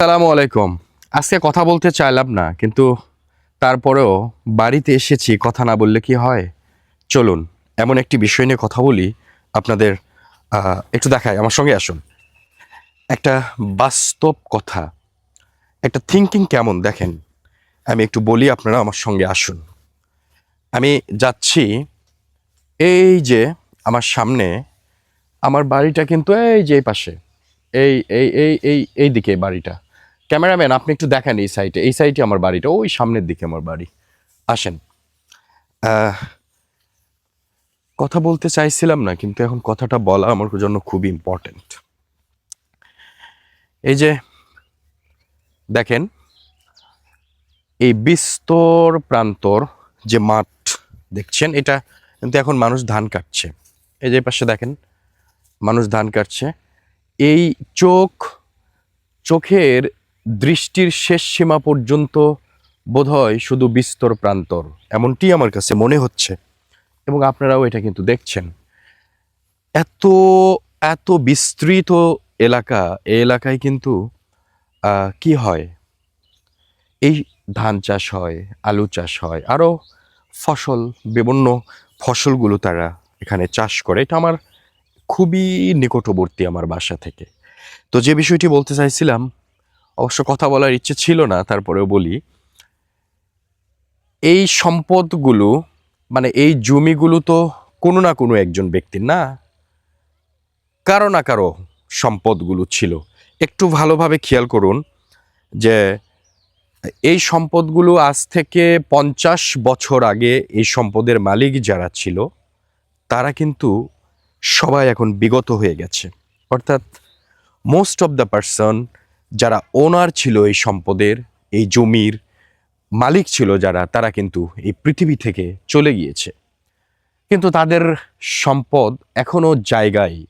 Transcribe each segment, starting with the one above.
আসসালামু আলাইকুম। আজকে কথা বলতে চাইলাম না, কিন্তু তারপরেও বাড়িতে এসেছি, কথা না বললে কি হয়? চলুন, এমন একটি বিষয় নিয়ে কথা বলি, আপনাদের একটু দেখাই, আমার সঙ্গে আসুন। একটা বাস্তব কথা, একটা থিঙ্কিং কেমন দেখেন? আমি একটু বলি আপনারা আমার সঙ্গে আসুন। আমি যাচ্ছি, এই যে আমার সামনে, আমার বাড়িটা কিন্তু এই যে পাশে, এই এই এই এই এই দিকে বাড়িটা। ক্যামেরাম্যান, আপনি একটু দেখেন এই সাইডে এই সাইডে আমার বাড়িটা, ওই সামনের দিকে আমার বাড়ি। আসেন। কথা বলতে চাইছিলাম না, কিন্তু এখন কথাটা বলা আমার জন্য খুব ইম্পর্টেন্ট এই যে, দেখেন, এই বিস্তর প্রান্তর যে মাঠ, দেখছেন? এটা কিন্তু এখন মানুষ ধান কাটছে। এই যে পাশে দেখেন, মানুষ ধান কাটছে। এই চোখ, চোখের দৃষ্টির শেষ সীমা পর্যন্ত বোধহয় শুধু বিস্তর প্রান্তর। এমনটি আমার কাছে মনে হচ্ছে। এবং আপনারাও এটা কিন্তু দেখছেন। এত এত বিস্তৃত এলাকা, এ এলাকায় কিন্তু কি হয়? এই ধান চাষ হয়, আলু চাষ হয় আরও ফসল, বিভিন্ন ফসলগুলো তারা এখানে চাষ করে। এটা আমার খুবই নিকটবর্তী আমার বাসা থেকে। তো যে বিষয়টি বলতে চাইছিলাম অবশ্য কথা বলার ইচ্ছে ছিল না, তারপরেও বলি। এই সম্পদগুলো মানে এই জমিগুলো তো কোনো না কোনো একজন ব্যক্তির না, কারও না কারও সম্পদগুলো ছিল। একটু ভালোভাবে খেয়াল করুন যে এই সম্পদগুলো আজ থেকে পঞ্চাশ বছর আগে এই সম্পদের মালিক যারা ছিল, তারা কিন্তু সবাই এখন বিগত হয়ে গেছে। অর্থাৎ মোস্ট অফ দ্য পারসন যারা ওনার ছিল এই সম্পদের, এই জমির মালিক ছিল যারা, তারা কিন্তু এই পৃথিবী থেকে চলে গিয়েছে। কিন্তু তাদের সম্পদ এখনও জায়গায়।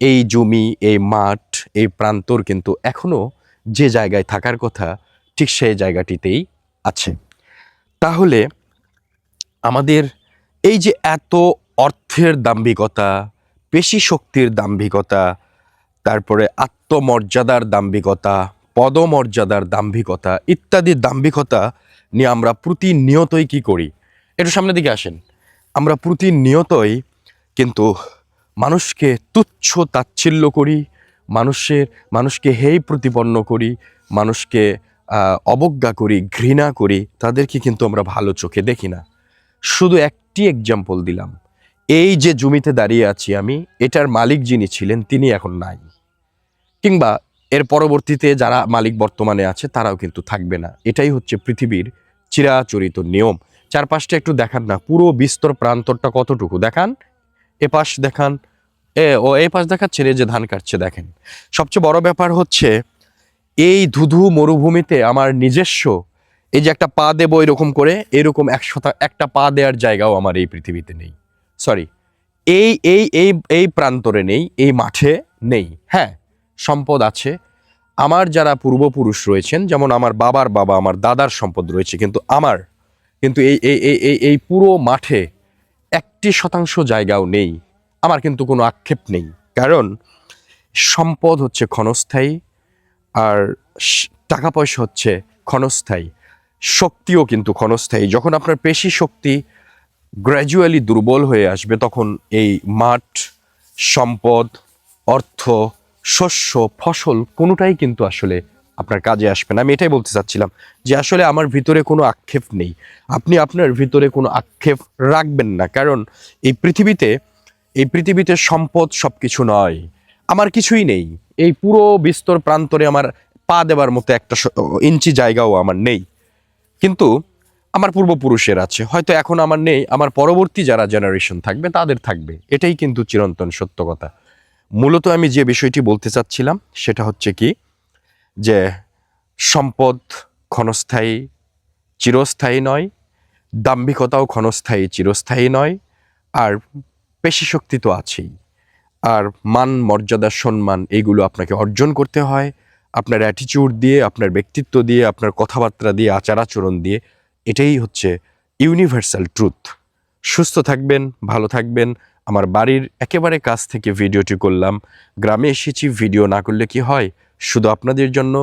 এই জমি, এই মাঠ, এই প্রান্তর কিন্তু এখনও যে জায়গায় থাকার কথা, ঠিক সেই জায়গাটিতেই আছে। তাহলে আমাদের এই যে এত অর্থের দাম্ভিকতা, পেশি শক্তির দাম্ভিকতা তারপরে আত্মমর্যাদার দাম্ভিকতা, পদমর্যাদার দাম্ভিকতা ইত্যাদি দাম্ভিকতা নিয়ে আমরা প্রতিনিয়তই কি করি? একটু সামনের দিকে আসেন। আমরা প্রতিনিয়তই কিন্তু মানুষকে তুচ্ছ তাচ্ছিল্য করি মানুষের মানুষকে হেই প্রতিপন্ন করি, মানুষকে অবজ্ঞা করি, ঘৃণা করি, তাদেরকে কিন্তু আমরা ভালো চোখে দেখি না। শুধু একটি এক্সাম্পল দিলাম। এই যে জমিতে দাঁড়িয়ে আছি আমি, এটার মালিক যিনি ছিলেন, তিনি এখন নাই। কিংবা এর পরবর্তীতে যারা মালিক বর্তমানে আছে, তারাও কিন্তু থাকবে না। এটাই হচ্ছে পৃথিবীর চিরাচরিত নিয়ম। চারপাশটা একটু দেখান না, পুরো বিস্তর প্রান্তরটা কতটুকু? দেখান এ পাশ দেখান, এ, ও এই পাশ রে যে ধান কাটছে, দেখেন। সবচেয়ে বড় ব্যাপার হচ্ছে, এই ধুধু মরুভূমিতে আমার নিজস্ব, এই যে একটা পা দেবো এরকম করে, এরকম একশোটা একটা পা দেওয়ার জায়গাও আমার এই পৃথিবীতে নেই। সরি এই এই এই এই প্রান্তরে নেই, এই মাঠে নেই। হ্যাঁ সম্পদ আছে। আমার যারা পূর্বপুরুষ রয়েছেন, যেমন আমার বাবার বাবা, আমার দাদার সম্পদ রয়েছে, কিন্তু আমার, কিন্তু এই এই এই এই পুরো মাঠে একটি শতাংশ জায়গাও নেই। আমার কিন্তু কোনো আক্ষেপ নেই। কারণ সম্পদ হচ্ছে ক্ষণস্থায়ী আর টাকা পয়সা হচ্ছে ক্ষণস্থায়ী। শক্তিও কিন্তু ক্ষণস্থায়ী। যখন আপনার পেশি শক্তি গ্র্যাজুয়ালি দুর্বল হয়ে আসবে, তখন এই মাঠ, সম্পদ, অর্থ শস্য, ফসল কোনোটাই কিন্তু আসলে আপনার কাজে আসবে না। আমি এটাই বলতে চাচ্ছিলাম যে আসলে আমার ভিতরে কোনো আক্ষেপ নেই। আপনি আপনার ভিতরে কোনো আক্ষেপ রাখবেন না। কারণ এই পৃথিবীতে এই পৃথিবীতে সম্পদ সব কিছু নয়। আমার কিছুই নেই। এই পুরো বিস্তর প্রান্তরে আমার পা দেবার মতো একটা ইঞ্চি জায়গাও আমার নেই। কিন্তু আমার পূর্বপুরুষের আছে। হয়তো এখন আমার নেই। আমার পরবর্তী যারা জেনারেশন থাকবে, তাদের থাকবে। এটাই কিন্তু চিরন্তন সত্য কথা। মূলত আমি যে বিষয়টি বলতে চাচ্ছিলাম সেটা হচ্ছে কি যে সম্পদ ক্ষণস্থায়ী, চিরস্থায়ী নয়, দাম্ভিকতাও ক্ষণস্থায়ী, চিরস্থায়ী নয়, আর পেশি শক্তি তো আছেই। আর মান, মর্যাদা, সম্মান এইগুলো আপনাকে অর্জন করতে হয়। আপনার অ্যাটিটিউড দিয়ে, আপনার ব্যক্তিত্ব দিয়ে, আপনার কথাবার্তা দিয়ে, আচার আচরণ দিয়ে, এটাই হচ্ছে ইউনিভার্সাল ট্রুথ সুস্থ থাকবেন, ভালো থাকবেন আমার বাড়ির একেবারে কাছ থেকে ভিডিওটি করলাম। গ্রামে এসেছি, ভিডিও না করলে কি হয়? শুধু আপনাদের জন্য।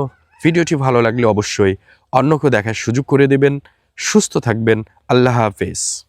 ভিডিওটি ভালো লাগলে অবশ্যই অন্যকে দেখার সুযোগ করে দেবেন। সুস্থ থাকবেন। আল্লাহ হাফেজ।